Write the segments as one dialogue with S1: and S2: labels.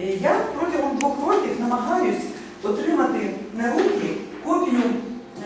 S1: Е, Я протягом двох років намагаюсь отримати на руки копію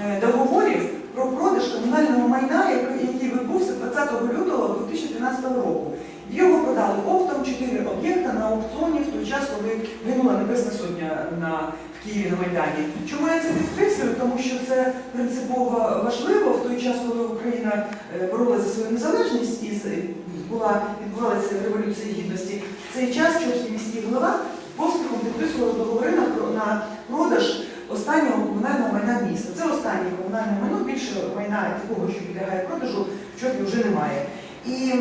S1: е, договорів про продаж комунального майна, який відбувся 20 лютого 2013 року. Його продали оптом 4 об'єкта на аукціоні в той час, коли минула Небесна Сотня на, в Києві на Майдані. Чому я це підкреслюю? Тому що це принципово важливо в той час, коли Україна е, боролася за свою незалежність і з- була, відбувалася революція гідності. В цей час Чопський міський голова поспіхом підписував договори на, продаж останнього комунального майна міста. Це останнє комунальне майно, більше майна такого, що підлягає продажу, в Чопі вже немає. І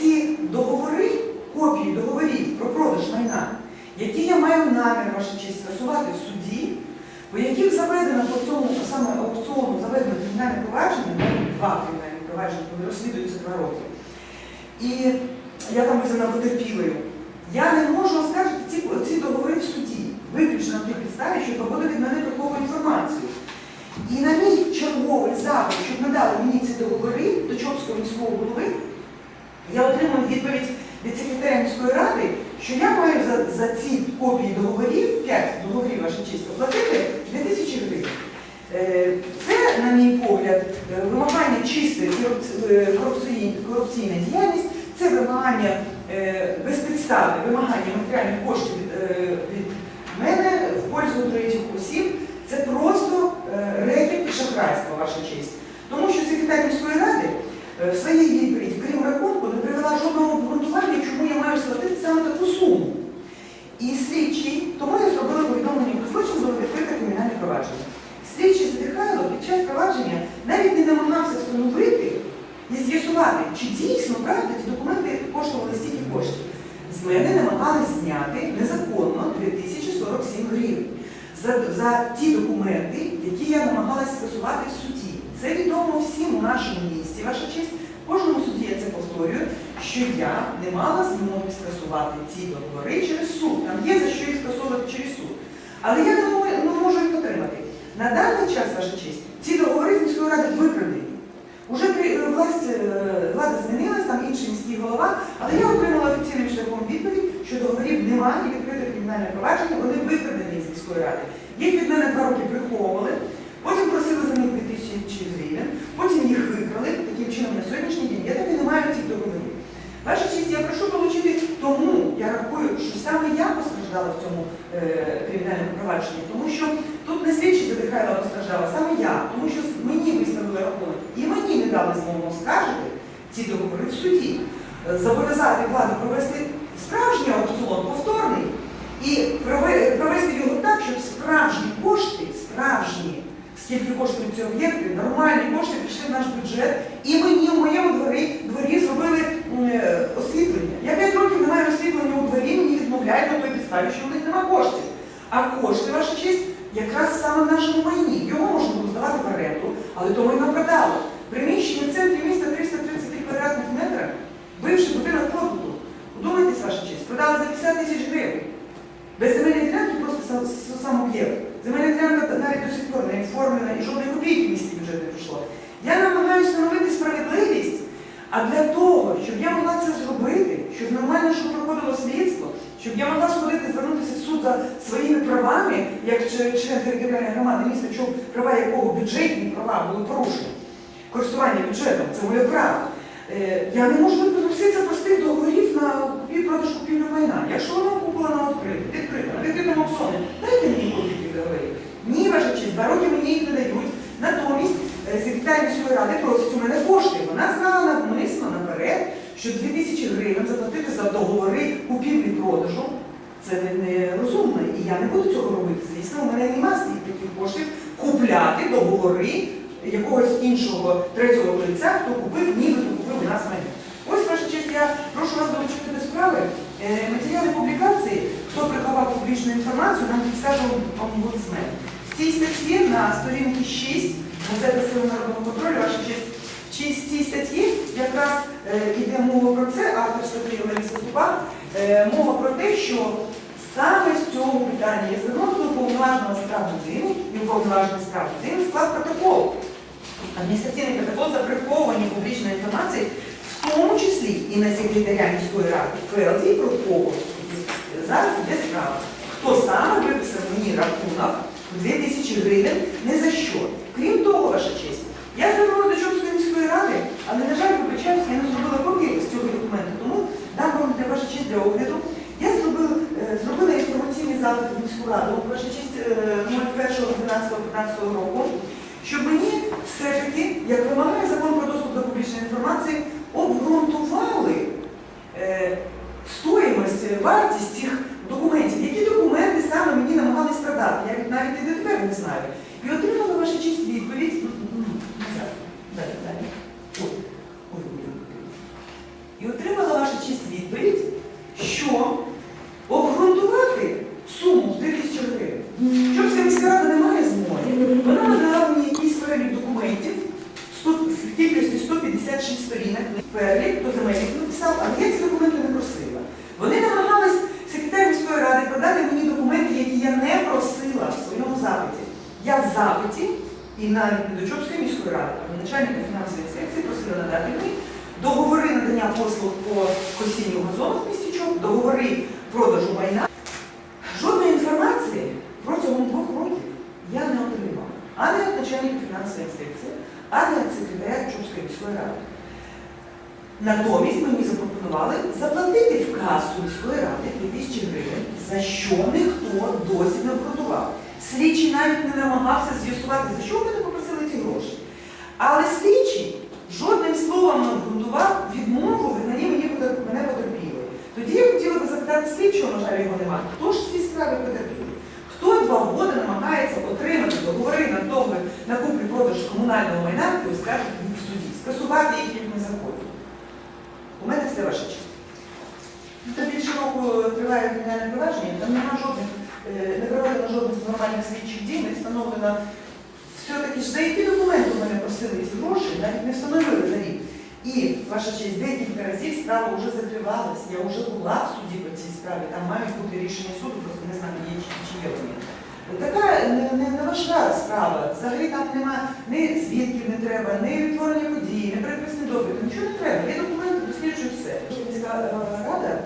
S1: ці договори, копії договорів про продаж майна, які я маю намір, ваша честь, скасувати в суді, по яких заведено по цьому саме аукціону заведено кримінальне провадження, два кримінальні провадження, коли розслідуються два роки. І я там визнана потерпілою. Я не можу оскаржити ці, ці договори в суді, виключно на тій підставі, що погода від мене приховує інформацію. І на мій черговий запит, щоб надали мені ці договори до Чопського міського голови, я отримую відповідь від секретаря міської ради, що я маю за, за ці копії договорів, 5 договорів, ваша честь, оплатити 2000 гривень. Е, Це, на мій погляд, е, вимагання чистої корупці- корупційної діяльність, це вимагання е, без підстави, вимагання матеріальних коштів від, е, від мене в пользу третіх осіб. Це просто е, рекет і шахрайство, ваша честь. Тому що секретар міської ради в своїй відповіді, крім рахунку, не привела жодного обґрунтування, чому я маю сплатити саме таку суму. І слідчий, тому я зробила повідомлення про злочин, було відкрите кримінальне провадження. Слідчий Задихайло під час провадження навіть не намагався встановити і з'ясувати, чи дійсно правда ці документи коштували стільки коштів. З мене намагались зняти незаконно 2047 гривень за, за ті документи, які я намагалась скасувати в суді. Це відомо всім у нашому місті, ваша честь. Кожному суді я це повторюю, що я не мала змоги скасувати ці договори через суд. Там є за що їх скасовувати через суд. Але я не можу їх отримати. На даний час, ваша честь, ці договори з міської ради викрадені. Уже при- власть, е, влада змінилась, там інший міський голова, але я отримала офіційним шляхом відповідь, що договорів немає і відкрите кримінальне провадження, вони викрадені з міської ради. Їх від мене два роки приховували, потім просили за них 2000 гривень, потім їх викрали, таким чином на сьогоднішній день я так і не маю цих договорів. Ваша честь, я прошу отримати тому, я рахую, що саме я постраждала в цьому е, кримінальному провадженні, тому що тут не слідчі Задихайла постраждала, саме я, тому що мені виставили рахунок і мені не дали змогу оскаржити ці договори в суді, Е, зобов'язати владу провести справжній аукціон, повторний, і провести його так, щоб справжні кошти, справжні, скільки коштують ці об'єкти, нормальні кошти пішли в наш бюджет, і мені в моєму дворі, дворі зробили м, е, освітлення. Я 5 років не маю освітлення у дворі, мені відмовляють на той підставі, що в них немає коштів. А кошти, ваша честь, якраз саме в нашому майні. Його можна було здавати в оренду, але то майно продало. Приміщення в центрі міста 333 квадратних метра, бивший будинок побуту. Подумайтесь, ваша честь, продали за 50 тисяч гривень. Без земельної ділянки просто сам, об'єкт. Земельна ділянка навіть до сих пор не оформлена і жодної копійки в місті бюджет не прийшло. Я намагаюся встановити справедливість, а для того, щоб я могла це зробити, щоб нормально щоб проходило слідство, щоб я могла сходити, звернутися в суд за своїми правами, як член територіальної громади міста, що права якого бюджетні права були порушені. Користування бюджетом це моє право. Е, Я не можу випуститися простих договорів на продаж купівлю майна. Якщо вона купила на відкритому, відкритому аукціоні, дайте мені тих договорів. Ні, ваша честь, два роки мені їх не дають. Натомість е, секретар міської ради просить у мене кошти. Вона знала навмисно наперед, що 2000 гривень заплатити за. Це не, не розумно, і я не буду цього робити. Звісно, у мене немає стільки таких коштів купляти договори якогось іншого третього лиця, хто купив, нібито купив у нас майно. Ось, ваша честь, я прошу вас долучити до справи. Е, Матеріали публікації, хто приховав публічну інформацію, нам підскаже омбудсмен. В цій статті на сторінці 6 газета Сили народного контролю, ваша честь, в цій- цій статті якраз е, йде мова про це, автор статті Лариса Ступак, е, мова про те, що саме з цього питання я звернувся до уповноваженого справ і уповноважений справ людини склад протокол. Адміністративний протокол за приховування публічної інформації, в тому числі і на секретаря міської ради Фелді про кого зараз йде справа. Хто саме виписав мені рахунок в 2000 гривень не за що. Крім того, ваша честь, я звернулася до Чопської міської ради, але, на жаль, вибачаюся, я не зробила копії з цього документу, тому дам вам для ваша честь для огляду. Я зробила, е, зробила інформаційний запит в міську раду, ваша честь е, 01.12.15 року, щоб мені все-таки, як вимагає закон про доступ до публічної інформації, обґрунтували е, стоїмость, вартість цих документів, які документи саме мені намагались продати. Я навіть і дотепер не знаю. І отримала ваша честь відповідь. М, м, м, назад. Далі, далі. Ой, ой, ой, ой. І отримала ваша честь відповідь, що обґрунтувати суму в 3000 гривень. Чопська міська рада не має змоги. Вона надала мені якийсь перелік документів сто- в кількості 156 сторінок. Перелік, хто земельник написав, але я ці документи не просила. Вони намагались секретар міської ради продати мені документи, які я не просила в своєму запиті. Я в запиті і навіть не до Чопської міської ради, а начальника фінансової інспекції просила надати мені договори надання послуг по косінню газону в місті Чоп, договори продажу майна. Жодної інформації протягом двох років я не отримала. Ані від начальника фінансової інспекції, ані від секретаря Чопської міської ради. Натомість мені запропонували заплатити в касу міської ради 2000 гривень, за що ніхто досі не обґрунтував. Слідчий навіть не намагався з'ясувати, за що мене попросили ці гроші. Але слідчий жодним словом не обґрунтував відмову мені мене потерпілою. Тоді я хотіла би запитати слідчого, на жаль, його немає. Хто ж в цій справі потерпілий? Хто два роки намагається отримати договори на договір на куплю-продаж комунального майна, і оскаржити в суді, скасувати їх як незаконні? У мене все ваша честь. Та більше року триває кримінальне провадження, там нема жодних, е, не проведено жодних нормальних слідчих дій, не встановлено все-таки ж за які документи мене просили ці гроші, навіть не встановили за рік. І, ваша честь, декілька разів справа вже закривалась, я вже була в суді по цій справі, там мають бути рішення суду, просто не знаю, є чи, є вони. Така не, не, не справа. Взагалі там нема ні свідків не треба, ні відтворення подій, ні переписний допит, нічого не треба. Є документи, досліджують все. Міська е, рада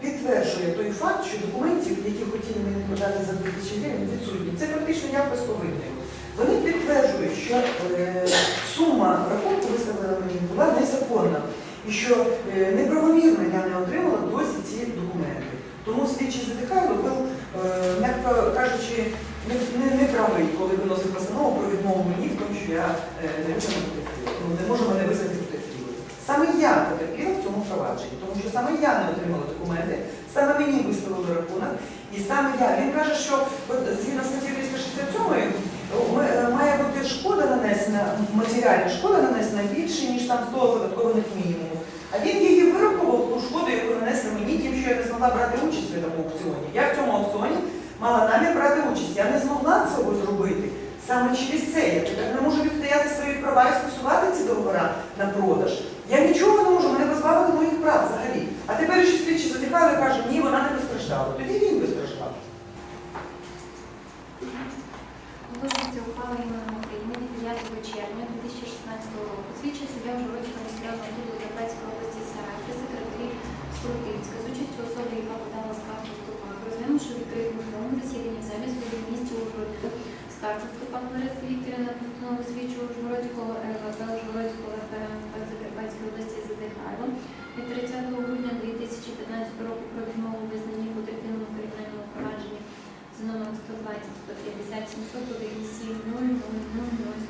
S1: підтверджує той факт, що документів, які хотіли мені подати за 2000 гривень, відсутні. Це фактично я безповинний. Вони підтверджують, що е, сума рахунку виставлена мені була незаконна і що е, неправомірно я не отримала досі ці документи. Тому слідчий Задихайло був, е, м'яко кажучи, не, не, не коли виносив постанову про відмову мені в тому, що я е, не потерпілою. Ну, не можу мене визнати потерпілою. Саме я потерпіла в цьому провадженні, тому що саме я не отримала документи, саме мені виставили рахунок, і саме я. Він каже, що от, згідно статті 367 е, має бути шкода нанесена, матеріальна шкода нанесена більше, ніж там 100 оподаткованих мінімумів. А він її вирахував ту шкоду, яку нанесли мені, тим, що я не змогла брати участь в цьому аукціоні. Я в цьому аукціоні мала намір брати участь. Я не змогла цього зробити. Саме через це я тепер не можу відстояти свої права і скасувати ці договори на продаж. Я нічого не можу, мене позбавили моїх прав взагалі. А тепер ще слідчі затихали і каже, ні, вона не постраждала. Тоді він постраждав.
S2: Вулиця ухвала іменем України від 9 червня 2016 року. Слідча суддя Ужгородського міськрайонного суду Закарпатської області Сарай при секретарі Скоротинська з участю особи, яка подала скаргу Ступак, розглянувши відкритому судовому засіданні замість суду в місті Ступак Лариси Вікторівна постанову слідчого Ужгородського РВП Ужгородського РПМП Закарпатської області Задихайло від 30 грудня 2015 року про відмову визнанні потерпілому кримінальному провадженні за номером 120 150 701 7 0 0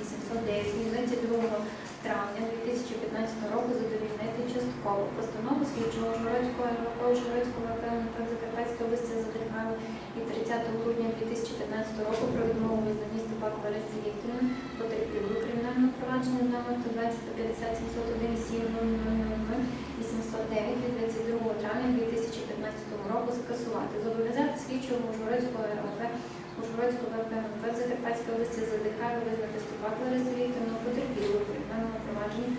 S2: 809 від 22 травня 2015 року задовільнити частково постанову слідчого Жородського Жородського ВПНП Закарпатської області Задермали від 30 грудня 2015 року про відмову визнанні Степак Лариси Вікторівни потерпілою кримінального провадження номер 120 150 701 7 0 0 809 від 22 травня 2015 року скасувати, зобов'язати слідчого Ужгородського РВП Ужгородського ВПНП в Закарпатській області задихає визнати Степак Лариси Вікторівну потерпілою в кримінальному провадженні